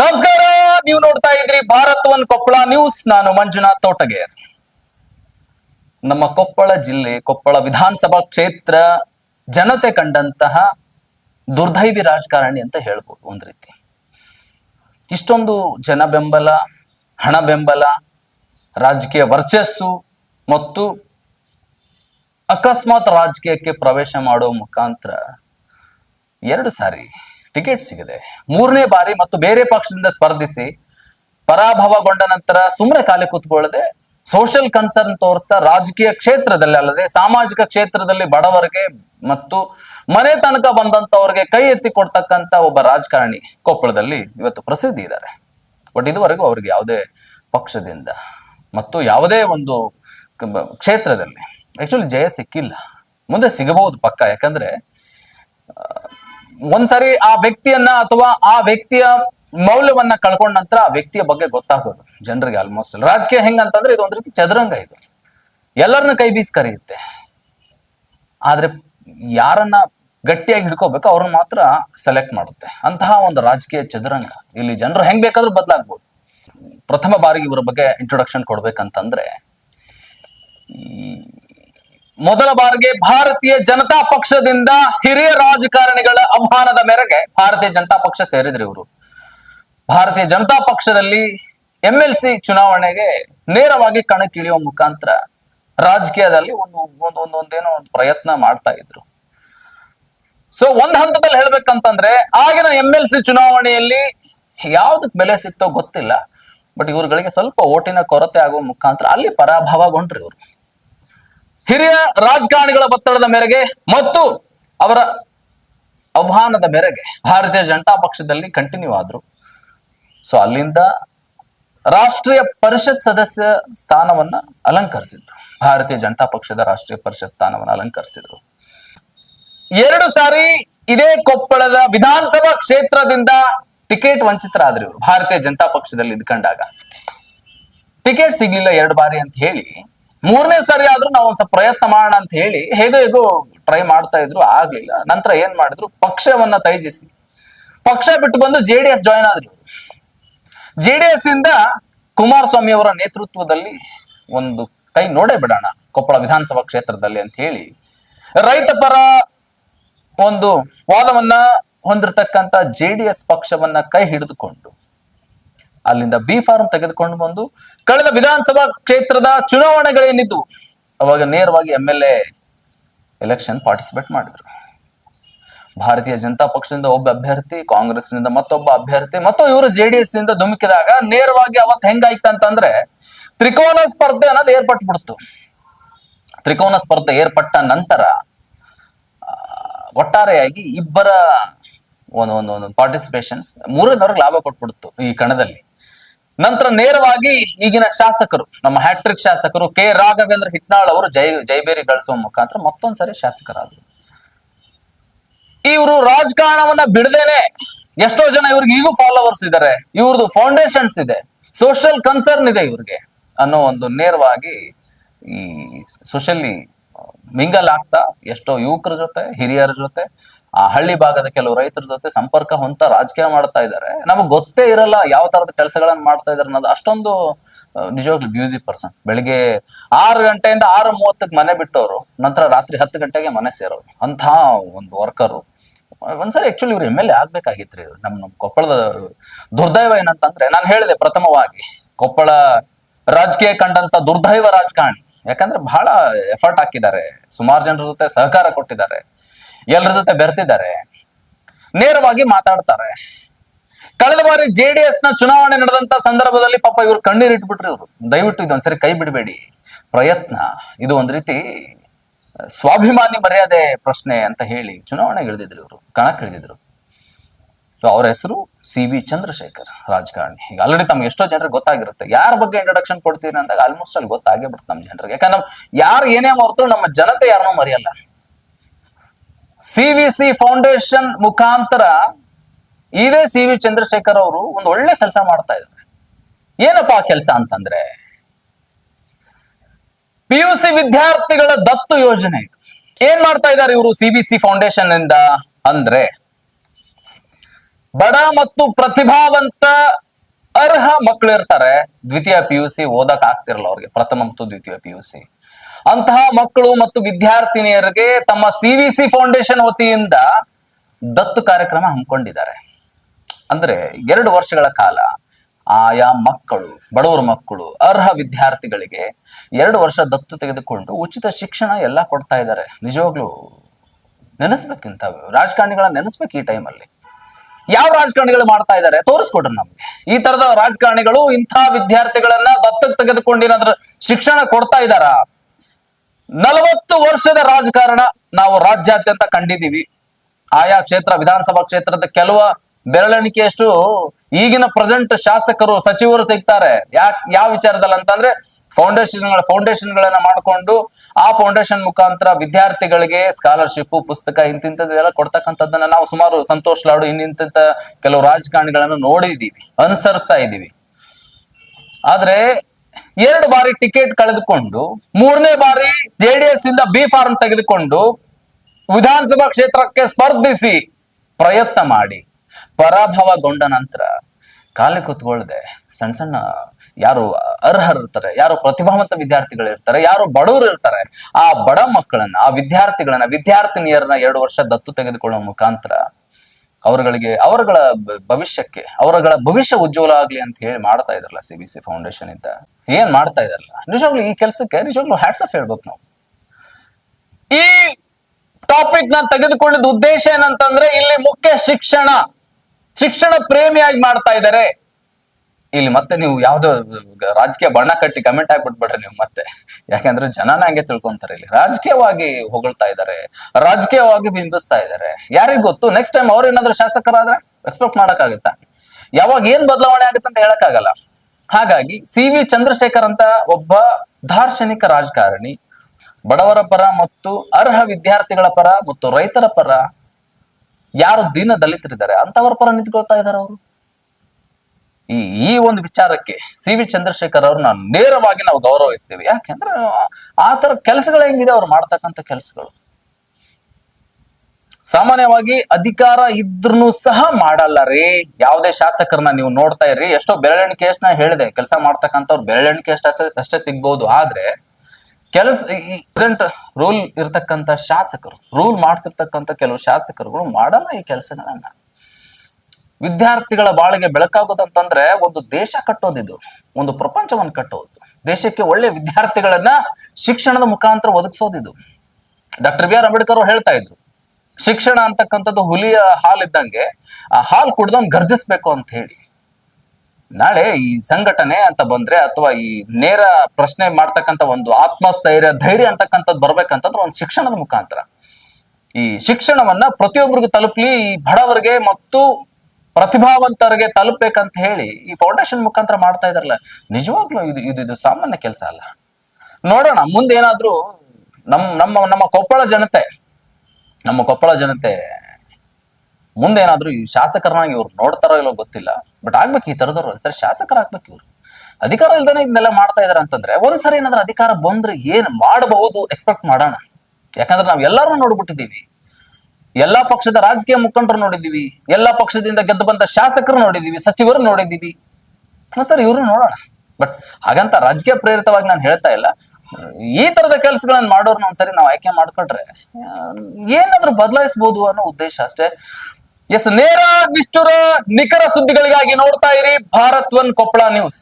ನಮಸ್ಕಾರ, ನೀವು ನೋಡ್ತಾ ಇದ್ರಿ ಭಾರತ್ ಒನ್ ಕೊಪ್ಪಳ ನ್ಯೂಸ್. ನಾನು ಮಂಜುನಾಥ್ ತೋಟಗೆ. ನಮ್ಮ ಕೊಪ್ಪಳ ಜಿಲ್ಲೆ, ಕೊಪ್ಪಳ ವಿಧಾನಸಭಾ ಕ್ಷೇತ್ರ ಜನತೆ ಕಂಡಂತಹ ದುರ್ದೈವಿ ರಾಜಕಾರಣಿ ಅಂತ ಹೇಳ್ಬೋದು ಒಂದ್ ರೀತಿ. ಇಷ್ಟೊಂದು ಜನ ಬೆಂಬಲ, ಹಣ ಬೆಂಬಲ, ರಾಜಕೀಯ ವರ್ಚಸ್ಸು ಮತ್ತು ಅಕಸ್ಮಾತ್ ರಾಜಕೀಯಕ್ಕೆ ಪ್ರವೇಶ ಮಾಡೋ ಮುಖಾಂತರ ಎರಡು ಸಾರಿ ಟಿಕೆಟ್ ಸಿಗಿದೆ ಮೂರನೇ ಬಾರಿ ಮತ್ತು ಬೇರೆ ಪಕ್ಷದಿಂದ ಸ್ಪರ್ಧಿಸಿ ಪರಾಭವಗೊಂಡ ನಂತರ ಸುಮ್ಮನೆ ಕಾಲಿ ಕೂತ್ಕೊಳ್ಳದೆ ಸೋಷಿಯಲ್ ಕನ್ಸರ್ನ್ ತೋರಿಸ್ತಾ ರಾಜಕೀಯ ಕ್ಷೇತ್ರದಲ್ಲಿ ಅಲ್ಲದೆ ಸಾಮಾಜಿಕ ಕ್ಷೇತ್ರದಲ್ಲಿ ಬಡವರಿಗೆ ಮತ್ತು ಮನೆ ತನಕ ಬಂದಂತವ್ರಿಗೆ ಕೈ ಎತ್ತಿ ಕೊಡ್ತಕ್ಕಂತ ಒಬ್ಬ ರಾಜಕಾರಣಿ ಕೊಪ್ಪಳದಲ್ಲಿ ಇವತ್ತು ಪ್ರಸಿದ್ಧಿ ಇದ್ದಾರೆ. ಬಟ್ ಇದುವರೆಗೂ ಅವ್ರಿಗೆ ಯಾವುದೇ ಪಕ್ಷದಿಂದ ಮತ್ತು ಯಾವುದೇ ಒಂದು ಕ್ಷೇತ್ರದಲ್ಲಿ ಆಕ್ಚುಲಿ ಜಯ ಸಿಕ್ಕಿಲ್ಲ. ಮುಂದೆ ಸಿಗಬಹುದು ಪಕ್ಕ. ಯಾಕಂದ್ರೆ ಒಂದ್ಸರಿ ಆ ವ್ಯಕ್ತಿಯನ್ನ ಅಥವಾ ಆ ವ್ಯಕ್ತಿಯ ಮೌಲ್ಯವನ್ನ ಕಳ್ಕೊಂಡ ನಂತರ ಆ ವ್ಯಕ್ತಿಯ ಬಗ್ಗೆ ಗೊತ್ತಾಗೋದು. ಜನರಿಗೆ ಆಲ್ಮೋಸ್ಟ್ ರಾಜಕೀಯ ಹೆಂಗಂತಂದ್ರೆ ಇದು ರೀತಿ ಚದುರಂಗ ಇದು. ಎಲ್ಲರನ್ನ ಕೈ ಬೀಸಿ ಕರೆಯುತ್ತೆ. ಆದ್ರೆ ಯಾರನ್ನ ಗಟ್ಟಿಯಾಗಿ ಹಿಡ್ಕೋಬೇಕು ಅವ್ರನ್ನ ಮಾತ್ರ ಸೆಲೆಕ್ಟ್ ಮಾಡುತ್ತೆ. ಅಂತಹ ಒಂದು ರಾಜಕೀಯ ಚದುರಂಗ. ಇಲ್ಲಿ ಜನರು ಹೆಂಗ್ ಬೇಕಾದ್ರೂ ಬದಲಾಗ್ಬೋದು. ಪ್ರಥಮ ಬಾರಿಗೆ ಇವರ ಬಗ್ಗೆ ಇಂಟ್ರೊಡಕ್ಷನ್ ಕೊಡ್ಬೇಕಂತಂದ್ರೆ ಮೊದಲ ಬಾರಿಗೆ ಭಾರತೀಯ ಜನತಾ ಪಕ್ಷದಿಂದ ಹಿರಿಯ ರಾಜಕಾರಣಿಗಳ ಆಹ್ವಾನದ ಮೇರೆಗೆ ಭಾರತೀಯ ಜನತಾ ಪಕ್ಷ ಸೇರಿದ್ರು ಇವರು. ಭಾರತೀಯ ಜನತಾ ಪಕ್ಷದಲ್ಲಿ ಎಂ ಎಲ್ ಸಿ ಚುನಾವಣೆಗೆ ನೇರವಾಗಿ ಕಣಕ್ಕಿಳಿಯುವ ಮುಖಾಂತರ ರಾಜಕೀಯದಲ್ಲಿ ಒಂದು ಒಂದು ಒಂದು ಪ್ರಯತ್ನ ಮಾಡ್ತಾ ಇದ್ರು. ಸೊ ಒಂದ್ ಹಂತದಲ್ಲಿ ಹೇಳ್ಬೇಕಂತಂದ್ರೆ ಆಗಿನ ಎಂ ಎಲ್ ಸಿ ಚುನಾವಣೆಯಲ್ಲಿ ಯಾವ್ದಕ್ ಬೆಲೆ ಸಿಕ್ತೋ ಗೊತ್ತಿಲ್ಲ. ಬಟ್ ಇವ್ರುಗಳಿಗೆ ಸ್ವಲ್ಪ ಓಟಿನ ಕೊರತೆ ಆಗುವ ಮುಖಾಂತರ ಅಲ್ಲಿ ಪರಾಭವಗೊಂಡ್ರು ಇವರು. ಹಿರಿಯ ರಾಜಕಾರಣಿಗಳ ಒತ್ತಡದ ಮೇರೆಗೆ ಮತ್ತು ಅವರ ಆಹ್ವಾನದ ಮೇರೆಗೆ ಭಾರತೀಯ ಜನತಾ ಪಕ್ಷದಲ್ಲಿ ಕಂಟಿನ್ಯೂ ಆದ್ರು. ಸೊ ಅಲ್ಲಿಂದ ರಾಷ್ಟ್ರೀಯ ಪರಿಷತ್ ಸದಸ್ಯ ಸ್ಥಾನವನ್ನ ಅಲಂಕರಿಸಿದ್ರು. ಭಾರತೀಯ ಜನತಾ ಪಕ್ಷದ ರಾಷ್ಟ್ರೀಯ ಪರಿಷತ್ ಸ್ಥಾನವನ್ನ ಅಲಂಕರಿಸಿದ್ರು. ಎರಡು ಸಾರಿ ಇದೇ ಕೊಪ್ಪಳದ ವಿಧಾನಸಭಾ ಕ್ಷೇತ್ರದಿಂದ ಟಿಕೆಟ್ ವಂಚಿತರಾದ್ರು ಇವರು ಭಾರತೀಯ ಜನತಾ ಪಕ್ಷದಲ್ಲಿ ಇದ್ಕೊಂಡಾಗ. ಟಿಕೆಟ್ ಸಿಗ್ಲಿಲ್ಲ ಎರಡು ಬಾರಿ ಅಂತ ಹೇಳಿ ಮೂರನೇ ಸರಿ ಆದ್ರೂ ನಾವು ಒಂದ್ಸ ಪ್ರಯತ್ನ ಮಾಡೋಣ ಅಂತ ಹೇಳಿ ಹೇಗೋ ಹೇಗೋ ಟ್ರೈ ಮಾಡ್ತಾ ಇದ್ರು, ಆಗ್ಲಿಲ್ಲ. ನಂತರ ಏನ್ ಮಾಡಿದ್ರು, ಪಕ್ಷವನ್ನ ತೈಜಿಸಿ. ಪಕ್ಷ ಬಿಟ್ಟು ಬಂದು ಜೆ ಡಿ ಎಸ್ ಜಾಯಿನ್ ಆದ್ರು. ಜೆ ಡಿ ಎಸ್ ಇಂದ ಕುಮಾರಸ್ವಾಮಿ ಅವರ ನೇತೃತ್ವದಲ್ಲಿ ಒಂದು ಕೈ ನೋಡೇ ಬಿಡೋಣ, ಕೊಪ್ಪಳ ವಿಧಾನಸಭಾ ಕ್ಷೇತ್ರದಲ್ಲಿ ಅಂತ ಹೇಳಿ. ರೈತ ಪರ ಒಂದು ವಾದವನ್ನ ಹೊಂದಿರತಕ್ಕಂತ ಜೆ ಡಿ ಎಸ್ ಪಕ್ಷವನ್ನ ಕೈ ಹಿಡಿದುಕೊಂಡು ಅಲ್ಲಿಂದ ಬಿ ಫಾರ್ಮ್ ತೆಗೆದುಕೊಂಡು ಬಂದು ಕಳೆದ ವಿಧಾನಸಭಾ ಕ್ಷೇತ್ರದ ಚುನಾವಣೆಗಳೇನಿದ್ದು ಅವಾಗ ನೇರವಾಗಿ ಎಂ ಎಲ್ ಎಲೆಕ್ಷನ್ ಪಾರ್ಟಿಸಿಪೇಟ್ ಮಾಡಿದ್ರು. ಭಾರತೀಯ ಜನತಾ ಪಕ್ಷದಿಂದ ಒಬ್ಬ ಅಭ್ಯರ್ಥಿ ಕಾಂಗ್ರೆಸ್ನಿಂದ ಮತ್ತೊಬ್ಬ ಅಭ್ಯರ್ಥಿ, ಮತ್ತು ಇವರು ಜೆ ಡಿ ಎಸ್ ಇಂದ ಧುಮುಕಿದಾಗ ನೇರವಾಗಿ ಅವತ್ತು ಹೆಂಗಾಯ್ತಂತಂದ್ರೆ ತ್ರಿಕೋನ ಸ್ಪರ್ಧೆ ಅನ್ನೋದು ಏರ್ಪಟ್ಬಿಡ್ತು ತ್ರಿಕೋನ ಸ್ಪರ್ಧೆ ಏರ್ಪಟ್ಟ ನಂತರ ಒಟ್ಟಾರೆಯಾಗಿ ಇಬ್ಬರ ಒಂದು ಒಂದು ಒಂದು ಪಾರ್ಟಿಸಿಪೇಷನ್ಸ್ ಮೂರನೇದವ್ರಿಗೆ ಲಾಭ ಕೊಟ್ಬಿಡ್ತು ಈ ಕಣದಲ್ಲಿ. ನಂತರ ನೇರವಾಗಿ ಈಗಿನ ಶಾಸಕರು, ನಮ್ಮ ಹ್ಯಾಟ್ರಿಕ್ ಶಾಸಕರು ಕೆ. ರಾಘವೇಂದ್ರ ಹಿಟ್ನಾಳ್ ಅವರು ಜೈ, ಜೈಬೇರಿ ಗಳಿಸುವ ಮುಖಾಂತರ ಮತ್ತೊಂದ್ಸರಿ ಶಾಸಕರಾದರು. ಇವರು ರಾಜಕಾರಣವನ್ನ ಬಿಡದೇನೆ ಎಷ್ಟೋ ಜನ ಇವ್ರಿಗೆ ಈಗೂ ಫಾಲೋವರ್ಸ್ ಇದ್ದಾರೆ ಇವ್ರದ್ದು ಫೌಂಡೇಶನ್ಸ್ ಇದೆ ಸೋಷಿಯಲ್ ಕನ್ಸರ್ನ್ ಇದೆ ಇವ್ರಿಗೆ ಅನ್ನೋ ಒಂದು ನೇರವಾಗಿ ಈ ಸೋಷಿಯಲಿ ಮಿಂಗಲ್ ಆಗ್ತಾ ಎಷ್ಟೋ ಯುವಕರ ಜೊತೆ, ಹಿರಿಯರ ಜೊತೆ, ಆ ಹಳ್ಳಿ ಭಾಗದ ಕೆಲವು ರೈತರ ಜೊತೆ ಸಂಪರ್ಕ ಹೊಂತ ರಾಜಕೀಯ ಮಾಡ್ತಾ ಇದ್ದಾರೆ. ನಮಗ್ ಗೊತ್ತೇ ಇರಲ್ಲ ಯಾವ ತರದ ಕೆಲಸಗಳನ್ನ ಮಾಡ್ತಾ ಇದಾರೆ ಅನ್ನೋದು. ಅಷ್ಟೊಂದು ನಿಜವಾಗ್ಲು ಬ್ಯೂಸಿ ಪರ್ಸನ್ ಬೆಳಿಗ್ಗೆ ಆರು ಗಂಟೆಯಿಂದ ಆರು ಮೂವತ್ತಕ್ಕೆ ಮನೆ ಬಿಟ್ಟವರು, ನಂತರ ರಾತ್ರಿ ಹತ್ತು ಗಂಟೆಗೆ ಮನೆ ಸೇರೋರು. ಅಂತ ಒಂದು ವರ್ಕರು ಒಂದ್ಸರಿ ಆಕ್ಚುಲಿ ಇವ್ರು ಎಂ ಎಲ್ ಎ ಆಗ್ಬೇಕಾಗಿತ್ರಿ ನಮ್ ನಮ್ ಕೊಪ್ಪಳದ ದುರ್ದೈವ ಏನಂತಂದ್ರೆ, ನಾನು ಹೇಳಿದೆ ಪ್ರಥಮವಾಗಿ, ಕೊಪ್ಪಳ ರಾಜಕೀಯ ಕಂಡಂತ ದುರ್ದೈವ ರಾಜಕಾರಣಿ. ಯಾಕಂದ್ರೆ ಬಹಳ ಎಫರ್ಟ್ ಹಾಕಿದ್ದಾರೆ. ಸುಮಾರು ಜನರ ಜೊತೆ ಸಹಕಾರ ಕೊಟ್ಟಿದ್ದಾರೆ. ಎಲ್ಲರ ಜೊತೆ ಬೆರ್ತಿದ್ದಾರೆ. ನೇರವಾಗಿ ಮಾತಾಡ್ತಾರೆ. ಕಳೆದ ಬಾರಿ ಜೆ ಡಿ ಎಸ್ನ ಚುನಾವಣೆ ನಡೆದಂತ ಸಂದರ್ಭದಲ್ಲಿ ಪಾಪ ಇವ್ರು ಕಣ್ಣೀರ್ ಇಟ್ಬಿಟ್ರಿ ಇವರು. ದಯವಿಟ್ಟು ಇದೊಂದ್ಸರಿ ಕೈ ಬಿಡಬೇಡಿ. ಪ್ರಯತ್ನ. ಇದು ಒಂದ್ ರೀತಿ ಸ್ವಾಭಿಮಾನಿ ಮರ್ಯಾದೆ ಪ್ರಶ್ನೆ ಅಂತ ಹೇಳಿ ಚುನಾವಣೆ ಇಳಿದಿದ್ರು ಇವರು. ಕಣಕ್ಕೆ ಇಳಿದಿದ್ರು ಅವ್ರ ಹೆಸರು ಸಿ ವಿ ಚಂದ್ರಶೇಖರ್ ರಾಜಕಾರಣಿ. ಈಗ ಆಲ್ರೆಡಿ ತಮ್ಗೆ ಎಷ್ಟೋ ಜನರಿಗೆ ಗೊತ್ತಾಗಿರುತ್ತೆ. ಯಾರ ಬಗ್ಗೆ ಇಂಟ್ರೊಡಕ್ಷನ್ ಕೊಡ್ತೀನಿ ಅಂದಾಗ ಆಲ್ಮೋಸ್ಟ್ ಅಲ್ಲಿ ಗೊತ್ತಾಗೇ ಬಿಡುತ್ತೆ ನಮ್ಮ ಜನರಿಗೆ. ಯಾಕಂದ್ರೆ ಯಾರು ಏನೇ ಮರೆತು ನಮ್ಮ ಜನತೆ ಯಾರನ್ನೂ ಮರೆಯಲ್ಲ. ಸಿ ಸಿ ಫೌಂಡೇಶನ್ ಮುಖಾಂತರ ಇದೇ ಸಿ ವಿ ಚಂದ್ರಶೇಖರ್ ಅವರು ಒಂದು ಒಳ್ಳೆ ಕೆಲಸ ಮಾಡ್ತಾ ಇದ್ದಾರೆ. ಏನಪ್ಪಾ ಕೆಲಸ ಅಂತಂದ್ರೆ ಪಿ ಯು ಸಿ ವಿದ್ಯಾರ್ಥಿಗಳ ದತ್ತು ಯೋಜನೆ ಇದು. ಏನ್ ಮಾಡ್ತಾ ಇದ್ದಾರೆ ಇವರು ಸಿ ಬಿ ಸಿ ಫೌಂಡೇಶನ್ ಇಂದ? ಅಂದ್ರೆ ಬಡ ಮತ್ತು ಪ್ರತಿಭಾವಂತ ಅರ್ಹ ಮಕ್ಕಳು ಇರ್ತಾರೆ. ದ್ವಿತೀಯ ಪಿ ಯು ಸಿ ಓದಕ್ ಆಗ್ತಿರಲ್ಲ ಅವ್ರಿಗೆ. ಪ್ರಥಮ ಮತ್ತು ದ್ವಿತೀಯ ಪಿ ಯು ಸಿ ಅಂತಹ ಮಕ್ಕಳು ಮತ್ತು ವಿದ್ಯಾರ್ಥಿನಿಯರಿಗೆ ತಮ್ಮ ಸಿ ವಿ ಸಿ ಫೌಂಡೇಶನ್ ವತಿಯಿಂದ ದತ್ತು ಕಾರ್ಯಕ್ರಮ ಹಮ್ಮಿಕೊಂಡಿದ್ದಾರೆ. ಅಂದ್ರೆ ಎರಡು ವರ್ಷಗಳ ಕಾಲ ಆಯಾ ಮಕ್ಕಳು, ಬಡವರ ಮಕ್ಕಳು, ಅರ್ಹ ವಿದ್ಯಾರ್ಥಿಗಳಿಗೆ ಎರಡು ವರ್ಷ ದತ್ತು ತೆಗೆದುಕೊಂಡು ಉಚಿತ ಶಿಕ್ಷಣ ಎಲ್ಲ ಕೊಡ್ತಾ ಇದ್ದಾರೆ. ನಿಜವಾಗ್ಲೂ ನೆನೆಸ್ಬೇಕಿಂತ ರಾಜಕಾರಣಿಗಳ ನೆನೆಸ್ಬೇಕು ಈ ಟೈಮಲ್ಲಿ ಯಾವ ರಾಜಕಾರಣಿಗಳು ಮಾಡ್ತಾ ಇದ್ದಾರೆ? ತೋರಿಸ್ಕೊಡ್ರಿ ನಮ್ಗೆ. ಈ ತರದ ರಾಜಕಾರಣಿಗಳು ಇಂಥ ವಿದ್ಯಾರ್ಥಿಗಳನ್ನ ದತ್ತಕ್ ತೆಗೆದುಕೊಂಡಿರೋದ್ರ ಶಿಕ್ಷಣ ಕೊಡ್ತಾ ಇದಾರ ನಲವತ್ತು ವರ್ಷದ ರಾಜಕಾರಣ ನಾವು ರಾಜ್ಯಾದ್ಯಂತ ಕಂಡಿದ್ದೀವಿ. ಆಯಾ ಕ್ಷೇತ್ರ, ವಿಧಾನಸಭಾ ಕ್ಷೇತ್ರದ ಕೆಲವು ಬೆರಳೆಣಿಕೆಯಷ್ಟು ಈಗಿನ ಪ್ರೆಸೆಂಟ್ ಶಾಸಕರು, ಸಚಿವರು ಸಿಗ್ತಾರೆ. ಯಾಕೆ, ಯಾವ ವಿಚಾರದಲ್ಲಿ ಅಂತಂದ್ರೆ ಫೌಂಡೇಶನ್ ಫೌಂಡೇಶನ್ಗಳನ್ನ ಮಾಡಿಕೊಂಡು ಆ ಫೌಂಡೇಶನ್ ಮುಖಾಂತರ ವಿದ್ಯಾರ್ಥಿಗಳಿಗೆ ಸ್ಕಾಲರ್ಶಿಪ್ ಪುಸ್ತಕ ಇಂತಿಂತದೆಲ್ಲ ಕೊಡ್ತಕ್ಕಂಥದ್ದನ್ನ ನಾವು ಸುಮಾರು ಸಂತೋಷ್ ಲಾಡು ಇನ್ನಿಂತ ಕೆಲವು ರಾಜಕಾರಣಿಗಳನ್ನು ನೋಡಿದೀವಿ, ಅನುಸರಿಸ್ತಾ ಇದ್ದೀವಿ ಆದ್ರೆ ಎರಡು ಬಾರಿ ಟಿಕೆಟ್ ಕಳೆದುಕೊಂಡು, ಮೂರನೇ ಬಾರಿ ಜೆಡಿಎಸ್ ಇಂದ ಬಿ ಫಾರ್ಮ್ ತೆಗೆದುಕೊಂಡು ವಿಧಾನಸಭಾ ಕ್ಷೇತ್ರಕ್ಕೆ ಸ್ಪರ್ಧಿಸಿ ಪ್ರಯತ್ನ ಮಾಡಿ, ಪರಾಭವಗೊಂಡ ನಂತರ ಖಾಲಿ ಕುತ್ಕೊಳ್ದೆ. ಸಣ್ಣ ಸಣ್ಣ ಯಾರು ಅರ್ಹರು ಇರ್ತಾರೆ, ಯಾರು ಪ್ರತಿಭಾವಂತ ವಿದ್ಯಾರ್ಥಿಗಳು ಇರ್ತಾರೆ, ಯಾರು ಬಡವರು ಇರ್ತಾರೆ. ಆ ಬಡ ಮಕ್ಕಳನ್ನ, ಆ ವಿದ್ಯಾರ್ಥಿಗಳನ್ನ, ವಿದ್ಯಾರ್ಥಿನಿಯರನ್ನ ಎರಡು ವರ್ಷ ದತ್ತು ತೆಗೆದುಕೊಳ್ಳುವ ಮುಖಾಂತರ ಅವರುಗಳಿಗೆ, ಅವರುಗಳ ಭವಿಷ್ಯಕ್ಕೆ, ಅವರುಗಳ ಭವಿಷ್ಯ ಉಜ್ವಲ ಆಗ್ಲಿ ಅಂತ ಹೇಳಿ ಮಾಡ್ತಾ ಇದ್ರಲ್ಲ ಸಿ ಬಿ ಸಿ ಫೌಂಡೇಶನ್ ಇಂದ. ಏನ್ ಮಾಡ್ತಾ ಇದಾರಲ್ಲ? ನಿಜವಾಗ್ಲು ಈ ಕೆಲಸಕ್ಕೆ ನಿಜವಾಗ್ಲು ಹ್ಯಾಟ್ಸ್ ಆಫ್ ಹೇಳ್ಬೇಕು ನಾವು. ಈ ಟಾಪಿಕ್ನ ತೆಗೆದುಕೊಂಡಿದ್ದ ಉದ್ದೇಶ ಏನಂತಂದ್ರೆ ಇಲ್ಲಿ ಮುಖ್ಯ ಶಿಕ್ಷಣ. ಶಿಕ್ಷಣ ಪ್ರೇಮಿಯಾಗಿ ಮಾಡ್ತಾ ಇದ್ದಾರೆ. ಇಲ್ಲಿ ಮತ್ತೆ ನೀವು ಯಾವ್ದೋ ರಾಜಕೀಯ ಬಣ್ಣ ಕಟ್ಟಿ ಕಮೆಂಟ್ ಹಾಕ್ಬಿಟ್ಬಿಡ್ರಿ ನೀವು ಮತ್ತೆ. ಯಾಕಂದ್ರೆ ಜನನ ಹಂಗೆ ತಿಳ್ಕೊಂತಾರೆ ಇಲ್ಲಿ. ರಾಜಕೀಯವಾಗಿ ಹೊಗಳ್ತಾ ಇದ್ದಾರೆ. ರಾಜಕೀಯವಾಗಿ ಬಿಂಬಿಸ್ತಾ ಇದ್ದಾರೆ. ಯಾರಿಗ್ ಗೊತ್ತು? ನೆಕ್ಸ್ಟ್ ಟೈಮ್ ಅವ್ರ ಏನಾದ್ರು ಶಾಸಕರಾದ್ರೆ ಎಕ್ಸ್ಪೆಕ್ಟ್ ಮಾಡಕ್ಕಾಗತ್ತಾ? ಯಾವಾಗ ಏನ್ ಬದಲಾವಣೆ ಆಗುತ್ತೆ ಅಂತ ಹೇಳಕ್ಕಾಗಲ್ಲ. ಹಾಗಾಗಿ ಸಿ ವಿ ಚಂದ್ರಶೇಖರ್ ಅಂತ ಒಬ್ಬ ದಾರ್ಶನಿಕ ರಾಜಕಾರಣಿ, ಬಡವರ ಪರ ಮತ್ತು ಅರ್ಹ ವಿದ್ಯಾರ್ಥಿಗಳ ಪರ ಮತ್ತು ರೈತರ ಪರ ಯಾರು ದೀನ ದಲಿತರಿದ್ದಾರೆ ಅಂತವರ ಪರ ನಿಂತ್ಕೊಳ್ತಾ ಇದ್ದಾರೆ ಅವರು. ಈ ಈ ಒಂದು ವಿಚಾರಕ್ಕೆ ಸಿ ವಿ ಚಂದ್ರಶೇಖರ್ ಅವ್ರನ್ನ ನೇರವಾಗಿ ನಾವು ಗೌರವಿಸ್ತೀವಿ. ಯಾಕೆಂದ್ರೆ ಆ- ತರ ಕೆಲಸಗಳು ಹೆಂಗಿದೆ ಅವ್ರು ಮಾಡ್ತಕ್ಕಂಥ ಕೆಲಸಗಳು. ಸಾಮಾನ್ಯವಾಗಿ ಅಧಿಕಾರ ಇದ್ರೂ ಸಹ ಮಾಡಲ್ಲ ರೀ. ಯಾವುದೇ ಶಾಸಕರನ್ನ ನೀವು ನೋಡ್ತಾ ಇರ್ರಿ. ಎಷ್ಟೋ ಬೆರಳೆಣಿಕೆ ಎಷ್ಟನ್ನ ಹೇಳಿದೆ, ಕೆಲಸ ಮಾಡ್ತಕ್ಕಂಥವ್ರು ಬೆರಳೆಣಿಕೆ ಅಷ್ಟೇ ಅಷ್ಟೇ ಸಿಗ್ಬಹುದು ಆದ್ರೆ ಕೆಲಸ ಈ ಪ್ರೆಸೆಂಟ್ ರೂಲ್ ಇರ್ತಕ್ಕಂಥ ಶಾಸಕರು ರೂಲ್ ಮಾಡ್ತಿರ್ತಕ್ಕಂಥ ಕೆಲವು ಶಾಸಕರುಗಳು ಮಾಡಲ್ಲ ಈ ಕೆಲಸಗಳನ್ನ. ವಿದ್ಯಾರ್ಥಿಗಳ ಬಾಳಿಗೆ ಬೆಳಕಾಗೋದಂತಂದ್ರೆ ಒಂದು ದೇಶ ಕಟ್ಟೋದಿದು ಒಂದು ಪ್ರಪಂಚವನ್ನು ಕಟ್ಟೋದು. ದೇಶಕ್ಕೆ ಒಳ್ಳೆ ವಿದ್ಯಾರ್ಥಿಗಳನ್ನ ಶಿಕ್ಷಣದ ಮುಖಾಂತರ ಒದಗಿಸೋದಿದು ಡಾಕ್ಟರ್ ಬಿ ಆರ್ ಅಂಬೇಡ್ಕರ್ ಅವ್ರು ಹೇಳ್ತಾ ಇದ್ರು, ಶಿಕ್ಷಣ ಅಂತಕ್ಕಂಥದ್ದು ಹುಲಿಯ ಹಾಲ್ ಇದ್ದಂಗೆ ಆ ಹಾಲ್ ಕುಡ್ದೊಂದು ಗರ್ಜಿಸ್ಬೇಕು ಅಂತ ಹೇಳಿ. ನಾಳೆ ಈ ಸಂಘಟನೆ ಅಂತ ಬಂದ್ರೆ ಅಥವಾ ಈ ನೇರ ಪ್ರಶ್ನೆ ಮಾಡ್ತಕ್ಕಂಥ ಒಂದು ಆತ್ಮಸ್ಥೈರ್ಯ, ಧೈರ್ಯ ಅಂತಕ್ಕಂಥದ್ದು ಬರ್ಬೇಕಂತಂದ್ರೆ ಒಂದು ಶಿಕ್ಷಣದ ಮುಖಾಂತರ. ಈ ಶಿಕ್ಷಣವನ್ನ ಪ್ರತಿಯೊಬ್ಬರಿಗೂ ತಲುಪಲಿ, ಈ ಬಡವರಿಗೆ ಮತ್ತು ಪ್ರತಿಭಾವಂತರಿಗೆ ತಲುಪಬೇಕಂತ ಹೇಳಿ ಈ ಫೌಂಡೇಶನ್ ಮುಖಾಂತರ ಮಾಡ್ತಾ ಇದಾರಲ್ಲ, ನಿಜವಾಗ್ಲೂ ಇದು ಇದು ಇದು ಸಾಮಾನ್ಯ ಕೆಲಸ ಅಲ್ಲ. ನೋಡೋಣ ಮುಂದೆ ಏನಾದ್ರೂ ನಮ್, ನಮ್ಮ ನಮ್ಮ ಕೊಪ್ಪಳ ಜನತೆ, ನಮ್ಮ ಕೊಪ್ಪಳ ಜನತೆ ಮುಂದೆ ಏನಾದ್ರು ಈ ಶಾಸಕರನ್ನಾಗಿ ಇವ್ರು ನೋಡ್ತಾರೋ ಇಲ್ಲೋ ಗೊತ್ತಿಲ್ಲ. ಬಟ್ ಆಗ್ಬೇಕು ಈ ತರದವ್ರು, ಒಂದ್ಸರಿ ಶಾಸಕರಾಗ್ಬೇಕು ಇವ್ರು. ಅಧಿಕಾರ ಇಲ್ದೇನೆ ಇದನ್ನೆಲ್ಲ ಮಾಡ್ತಾ ಇದಾರೆ ಅಂತಂದ್ರೆ, ಒಂದ್ಸರಿ ಏನಾದ್ರೂ ಅಧಿಕಾರ ಬಂದ್ರೆ ಏನ್ ಮಾಡಬಹುದು ಎಕ್ಸ್ಪೆಕ್ಟ್ ಮಾಡೋಣ. ಯಾಕಂದ್ರೆ ನಾವ್ ಎಲ್ಲರೂ ನೋಡ್ಬಿಟ್ಟಿದೀವಿ ಎಲ್ಲಾ ಪಕ್ಷದ ರಾಜಕೀಯ ಮುಖಂಡರು ನೋಡಿದೀವಿ ಎಲ್ಲಾ ಪಕ್ಷದಿಂದ ಗೆದ್ದು ಬಂದ ಶಾಸಕರು ನೋಡಿದೀವಿ ಸಚಿವರು ನೋಡಿದೀವಿ ಸರ್ ಇವ್ರು ನೋಡೋಣ. ಬಟ್ ಹಾಗಂತ ರಾಜಕೀಯ ಪ್ರೇರಿತವಾಗಿ ನಾನು ಹೇಳ್ತಾ ಇಲ್ಲ. ಈ ತರದ ಕೆಲಸಗಳನ್ನ ಮಾಡೋರ್ನ ಒಂದ್ಸರಿ ನಾವು ಆಯ್ಕೆ ಮಾಡ್ಕೊಂಡ್ರೆ ಏನಾದ್ರೂ ಬದಲಾಯಿಸಬಹುದು ಅನ್ನೋ ಉದ್ದೇಶ ಅಷ್ಟೇ. ಎಸ್ ನೇರ ನಿಷ್ಠುರ ನಿಖರ ಸುದ್ದಿಗಳಿಗಾಗಿ ನೋಡ್ತಾ ಇರಿ ಭಾರತ್ ಒನ್ ಕೊಪ್ಪಳ ನ್ಯೂಸ್.